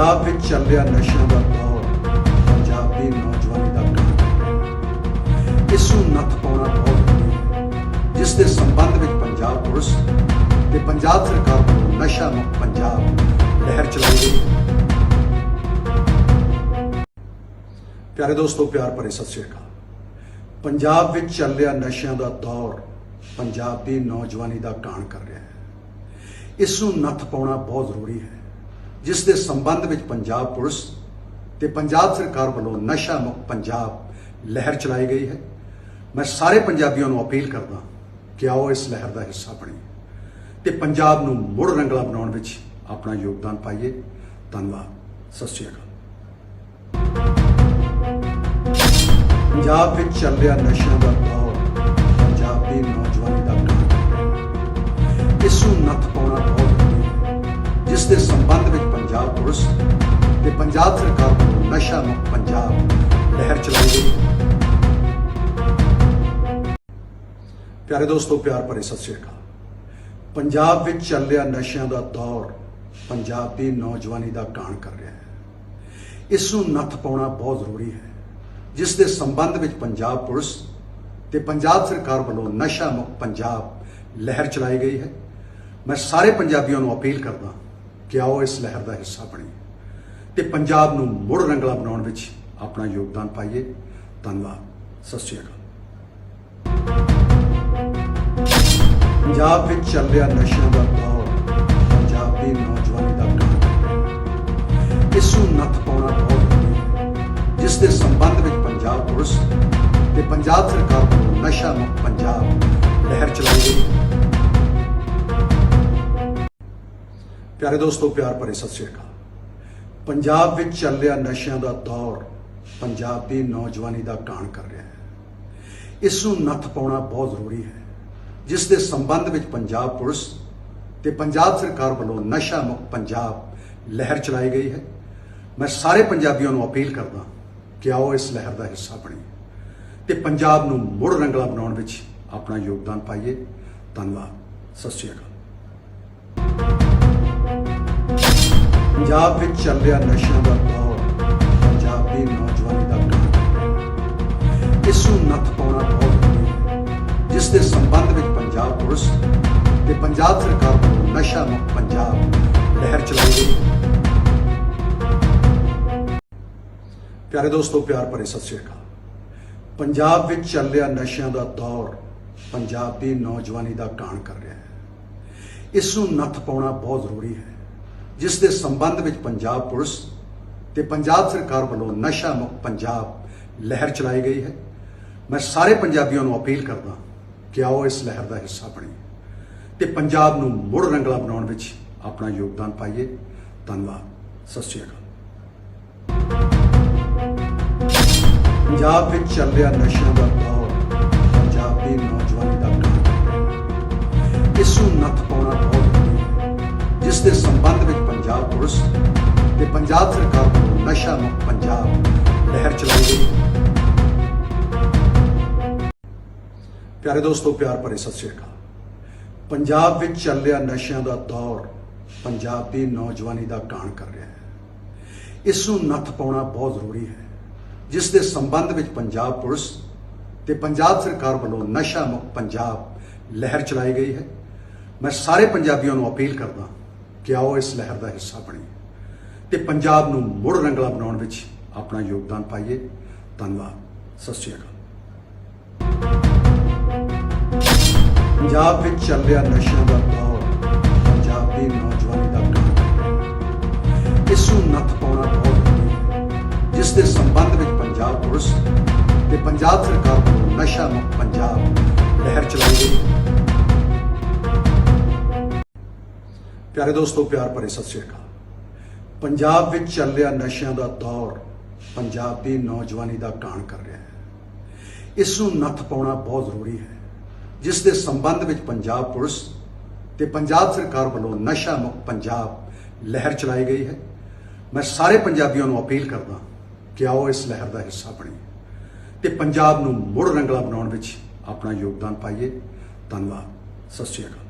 ਪੰਜਾਬ ਵਿੱਚ ਚੱਲ ਰਿਹਾ ਨਸ਼ਿਆਂ ਦਾ ਦੌਰ ਪੰਜਾਬ ਦੀ ਨੌਜਵਾਨੀ ਦਾ ਕੰਮ ਇਸ ਨੂੰ ਨੱਥ ਪਾਉਣਾ ਬਹੁਤ ਜ਼ਰੂਰੀ ਹੈ। ਜਿਸ ਦੇ ਸੰਬੰਧ ਵਿੱਚ ਪੰਜਾਬ ਪੁਲਿਸ ਤੇ ਪੰਜਾਬ ਸਰਕਾਰ ਵੱਲੋਂ ਨਸ਼ਾ ਮੁਕਤ ਪੰਜਾਬ ਲਹਿਰ ਚਲਾਈ ਗਈ ਹੈ। ਪਿਆਰੇ ਦੋਸਤੋ, ਪਿਆਰ ਭਰੇ ਸਤਿ ਸ਼੍ਰੀ ਅਕਾਲ। ਪੰਜਾਬ ਵਿੱਚ ਚੱਲ ਰਿਹਾ ਨਸ਼ਿਆਂ ਦਾ ਦੌਰ ਪੰਜਾਬ ਦੀ ਨੌਜਵਾਨੀ ਦਾ ਕਾਣ ਕਰ ਰਿਹਾ ਹੈ। ਇਸ ਨੂੰ ਨੱਥ ਪਾਉਣਾ ਬਹੁਤ ਜ਼ਰੂਰੀ ਹੈ। ਜਿਸ ਦੇ ਸੰਬੰਧ ਵਿੱਚ ਪੰਜਾਬ ਪੁਲਿਸ ਤੇ ਪੰਜਾਬ ਸਰਕਾਰ ਵੱਲੋਂ ਨਸ਼ਾ ਮੁਕਤ ਪੰਜਾਬ ਲਹਿਰ ਚਲਾਈ ਗਈ ਹੈ। ਮੈਂ ਸਾਰੇ ਪੰਜਾਬੀਆਂ ਨੂੰ ਅਪੀਲ ਕਰਦਾ ਕਿ ਆਓ ਇਸ ਲਹਿਰ ਦਾ ਹਿੱਸਾ ਬਣੀਏ ਤੇ ਪੰਜਾਬ ਨੂੰ ਮੁੜ ਰੰਗਲਾ ਬਣਾਉਣ ਵਿੱਚ ਆਪਣਾ ਯੋਗਦਾਨ ਪਾਈਏ। ਧੰਨਵਾਦ। ਸਤਿ ਸ਼੍ਰੀ ਅਕਾਲ। ਪੰਜਾਬ ਵਿੱਚ ਚੱਲ ਰਿਹਾ ਨਸ਼ਿਆਂ ਦਾ ਦੌਰ, ਪੰਜਾਬ ਦੀ ਨੌਜਵਾਨੀ ਪੰਜਾਬ ਤੇ ਪੰਜਾਬ ਸਰਕਾਰ ਵੱਲੋਂ ਨਸ਼ਾ ਮੁਕਤ ਪੰਜਾਬ ਲਹਿਰ ਚਲਾਈ ਗਈ ਪਿਆਰੇ ਦੋਸਤੋ, ਪਿਆਰ ਭਰੇ ਸਤਿ ਸ਼੍ਰੀ ਅਕਾਲ। ਪੰਜਾਬ ਵਿੱਚ ਚੱਲ ਰਿਹਾ ਨਸ਼ਿਆਂ ਦਾ ਦੌਰ ਪੰਜਾਬ ਦੀ ਨੌਜਵਾਨੀ ਦਾ ਕਾਣ ਕਰ ਰਿਹਾ ਹੈ। ਇਸ ਨੂੰ ਨੱਥ ਪਾਉਣਾ ਬਹੁਤ ਜ਼ਰੂਰੀ ਹੈ। ਜਿਸ ਦੇ ਸੰਬੰਧ ਵਿੱਚ ਪੰਜਾਬ ਪੁਲਿਸ ਤੇ ਪੰਜਾਬ ਸਰਕਾਰ ਵੱਲੋਂ ਨਸ਼ਾ ਮੁਕਤ ਪੰਜਾਬ ਲਹਿਰ ਚਲਾਈ ਗਈ ਹੈ। ਮੈਂ ਸਾਰੇ ਪੰਜਾਬੀਆਂ ਨੂੰ ਅਪੀਲ ਕਰਦਾ ਕਿ ਆਓ ਇਸ ਲਹਿਰ ਦਾ ਹਿੱਸਾ ਬਣੀਏ ਤੇ ਪੰਜਾਬ ਨੂੰ ਮੁੜ ਰੰਗਲਾ ਬਣਾਉਣ ਵਿੱਚ ਆਪਣਾ ਯੋਗਦਾਨ ਪਾਈਏ। ਧੰਨਵਾਦ। ਸਤਿ ਸ਼੍ਰੀ ਅਕਾਲ। ਪੰਜਾਬ ਵਿੱਚ ਚੱਲ ਰਿਹਾ ਨਸ਼ਿਆਂ ਦਾ ਦੌਰ, ਪੰਜਾਬ ਦੀ ਨੌਜਵਾਨੀ ਦਾ ਕੰਮ ਇਸ ਨੂੰ ਨੱਥ ਪਾਉਣਾ ਬਹੁਤ ਜ਼ਰੂਰੀ ਜਿਸ ਦੇ ਸੰਬੰਧ ਵਿੱਚ ਪੰਜਾਬ ਪੁਲਿਸ ਤੇ ਪੰਜਾਬ ਸਰਕਾਰ ਵੱਲੋਂ ਨਸ਼ਾ ਮੁਕਤ ਪੰਜਾਬ ਲਹਿਰ ਚਲਾਈ ਗਈ। ਪਿਆਰੇ ਦੋਸਤੋ, ਪਿਆਰ ਭਰੇ ਸਤਿ ਸ਼੍ਰੀ ਅਕਾਲ। ਪੰਜਾਬ ਵਿੱਚ ਚੱਲ ਰਿਹਾ ਨਸ਼ਿਆਂ ਦਾ ਦੌਰ ਪੰਜਾਬ ਦੀ ਨੌਜਵਾਨੀ ਦਾ ਕਾਣ ਕਰ ਰਿਹਾ ਹੈ। ਇਸ ਨੂੰ ਨੱਥ ਪਾਉਣਾ ਬਹੁਤ ਜ਼ਰੂਰੀ ਹੈ। ਜਿਸ ਦੇ ਸੰਬੰਧ ਵਿੱਚ ਪੰਜਾਬ ਪੁਲਿਸ ਤੇ ਪੰਜਾਬ ਸਰਕਾਰ ਵੱਲੋਂ ਨਸ਼ਾ ਮੁਕਤ ਪੰਜਾਬ ਲਹਿਰ ਚਲਾਈ ਗਈ ਹੈ। ਮੈਂ ਸਾਰੇ ਪੰਜਾਬੀਆਂ ਨੂੰ ਅਪੀਲ ਕਰਦਾ ਕਿ ਆਓ ਇਸ ਲਹਿਰ ਦਾ ਹਿੱਸਾ ਬਣੀਏ ਤੇ ਪੰਜਾਬ ਨੂੰ ਮੁੜ ਰੰਗਲਾ ਬਣਾਉਣ ਵਿੱਚ ਆਪਣਾ ਯੋਗਦਾਨ ਪਾਈਏ। ਧੰਨਵਾਦ। ਸਤਿ ਸ਼੍ਰੀ ਅਕਾਲ। ਪੰਜਾਬ ਵਿੱਚ ਚੱਲ ਰਿਹਾ ਨਸ਼ਿਆਂ ਦਾ ਦੌਰ, ਪੰਜਾਬ ਦੀ ਨੌਜਵਾਨੀ ਦਾ ਕੰਮ ਇਸ ਨੂੰ ਨੱਥ ਪਾਉਣਾ ਬਹੁਤ ਜ਼ਰੂਰੀ ਹੈ। ਜਿਸ ਦੇ ਸੰਬੰਧ ਵਿੱਚ ਪੰਜਾਬ ਪੁਲਿਸ ਤੇ ਪੰਜਾਬ ਸਰਕਾਰ ਵੱਲੋਂ ਨਸ਼ਾ ਮੁਕਤ ਪੰਜਾਬ ਲਹਿਰ ਚਲਾਈ ਗਈ। ਹੈ ਪਿਆਰੇ ਦੋਸਤੋ, ਪਿਆਰ ਭਰੇ ਸਤਿ ਸ਼੍ਰੀ ਅਕਾਲ। ਪੰਜਾਬ ਵਿੱਚ ਚੱਲ ਰਿਹਾ ਨਸ਼ਿਆਂ ਦਾ ਦੌਰ ਪੰਜਾਬ ਦੀ ਨੌਜਵਾਨੀ ਦਾ ਕਾਣ ਕਰ ਰਿਹਾ ਹੈ। ਇਸ ਨੂੰ ਨੱਥ ਪਾਉਣਾ ਬਹੁਤ ਜ਼ਰੂਰੀ ਹੈ। ਜਿਸ ਦੇ ਸੰਬੰਧ ਵਿੱਚ ਪੰਜਾਬ ਪੁਲਿਸ ਤੇ ਪੰਜਾਬ ਸਰਕਾਰ ਵੱਲੋਂ ਨਸ਼ਾ ਮੁਕਤ ਪੰਜਾਬ ਲਹਿਰ ਚਲਾਈ ਗਈ ਹੈ। ਮੈਂ ਸਾਰੇ ਪੰਜਾਬੀਆਂ ਨੂੰ ਅਪੀਲ ਕਰਦਾ ਕਿ ਆਓ ਇਸ ਲਹਿਰ ਦਾ ਹਿੱਸਾ ਬਣੀਏ ਤੇ ਪੰਜਾਬ ਨੂੰ ਮੁੜ ਰੰਗਲਾ ਬਣਾਉਣ ਵਿੱਚ ਆਪਣਾ ਯੋਗਦਾਨ ਪਾਈਏ। ਧੰਨਵਾਦ। ਸਤਿ ਸ਼੍ਰੀ ਅਕਾਲ। ਪੰਜਾਬ ਵਿੱਚ ਚੱਲ ਰਿਹਾ ਨਸ਼ਿਆਂ ਦਾ ਦੌਰ ਪੰਜਾਬ ਦੀ ਨੌਜਵਾਨੀ ਦਾ ਕੰਮ ਇਸ ਨੂੰ ਨੱਥ ਪਾਉਣਾ ਬਹੁਤ ਜ਼ਰੂਰੀ ਹੈ। ਜਿਸ ਦੇ ਸੰਬੰਧ ਵਿੱਚ ਪੁਲਿਸ ਤੇ ਪੰਜਾਬ ਸਰਕਾਰ ਵੱਲੋਂ ਨਸ਼ਾ ਮੁਕਤ ਪੰਜਾਬ ਲਹਿਰ ਚਲਾਈ ਗਈ। ਹੈ ਪਿਆਰੇ ਦੋਸਤੋ, ਪਿਆਰ ਭਰੇ ਸਤਿ ਸ਼੍ਰੀ ਅਕਾਲ। ਪੰਜਾਬ ਵਿੱਚ ਚੱਲ ਰਿਹਾ ਨਸ਼ਿਆਂ ਦਾ ਦੌਰ ਪੰਜਾਬ ਦੀ ਨੌਜਵਾਨੀ ਦਾ ਕਾਣ ਕਰ ਰਿਹਾ ਹੈ। ਇਸ ਨੂੰ ਨੱਥ ਪਾਉਣਾ ਬਹੁਤ ਜ਼ਰੂਰੀ ਹੈ। ਜਿਸ ਦੇ ਸੰਬੰਧ ਵਿੱਚ ਪੰਜਾਬ ਪੁਲਿਸ ਤੇ ਪੰਜਾਬ ਸਰਕਾਰ ਵੱਲੋਂ ਨਸ਼ਾ ਮੁਕਤ ਪੰਜਾਬ ਲਹਿਰ ਚਲਾਈ ਗਈ ਹੈ। ਮੈਂ ਸਾਰੇ ਪੰਜਾਬੀਆਂ ਨੂੰ ਅਪੀਲ ਕਰਦਾ ਕਿ ਆਓ ਇਸ ਲਹਿਰ ਦਾ ਹਿੱਸਾ ਬਣੀਏ ਤੇ ਪੰਜਾਬ ਨੂੰ ਮੁੜ ਰੰਗਲਾ ਬਣਾਉਣ ਵਿੱਚ ਆਪਣਾ ਯੋਗਦਾਨ ਪਾਈਏ। ਧੰਨਵਾਦ। ਸਤਿ ਸ਼੍ਰੀ ਅਕਾਲ। ਪੰਜਾਬ ਵਿੱਚ ਚੱਲ ਰਿਹਾ ਨਸ਼ਿਆਂ ਦਾ ਦੌਰ, ਪੰਜਾਬ ਦੀ ਨੌਜਵਾਨੀ ਦਾ ਕੰਮ ਇਸ ਨੂੰ ਨੱਥ ਪਾਉਣਾ ਬਹੁਤ ਜ਼ਰੂਰੀ ਹੈ। ਜਿਸ ਦੇ ਸੰਬੰਧ ਵਿੱਚ ਪੰਜਾਬ ਪੁਲਿਸ ਤੇ ਪੰਜਾਬ ਸਰਕਾਰ ਵੱਲੋਂ ਨਸ਼ਾ ਮੁਕਤ ਪੰਜਾਬ ਲਹਿਰ ਚਲਾਈ ਗਈ। ਪਿਆਰੇ ਦੋਸਤੋ, ਪਿਆਰ ਭਰੇ ਸਤਿ ਸ਼੍ਰੀ ਅਕਾਲ। ਪੰਜਾਬ ਵਿੱਚ ਚੱਲ ਰਿਹਾ ਨਸ਼ਿਆਂ ਦਾ ਦੌਰ ਪੰਜਾਬ ਦੀ ਨੌਜਵਾਨੀ ਦਾ ਕਾਣ ਕਰ ਰਿਹਾ ਹੈ। ਇਸ ਨੂੰ ਨੱਥ ਪਾਉਣਾ ਬਹੁਤ ਜ਼ਰੂਰੀ ਹੈ। ਜਿਸ ਦੇ ਸੰਬੰਧ ਵਿੱਚ ਪੰਜਾਬ ਪੁਲਿਸ ਤੇ ਪੰਜਾਬ ਸਰਕਾਰ ਵੱਲੋਂ ਨਸ਼ਾ ਮੁਕਤ ਪੰਜਾਬ ਲਹਿਰ ਚਲਾਈ ਗਈ ਹੈ। ਮੈਂ ਸਾਰੇ ਪੰਜਾਬੀਆਂ ਨੂੰ ਅਪੀਲ ਕਰਦਾ ਕਿ ਆਓ ਇਸ ਲਹਿਰ ਦਾ ਹਿੱਸਾ ਬਣੀਏ ਤੇ ਪੰਜਾਬ ਨੂੰ ਮੁੜ ਰੰਗਲਾ ਬਣਾਉਣ ਵਿੱਚ ਆਪਣਾ ਯੋਗਦਾਨ ਪਾਈਏ। ਧੰਨਵਾਦ। ਸਤਿ ਸ਼੍ਰੀ ਅਕਾਲ।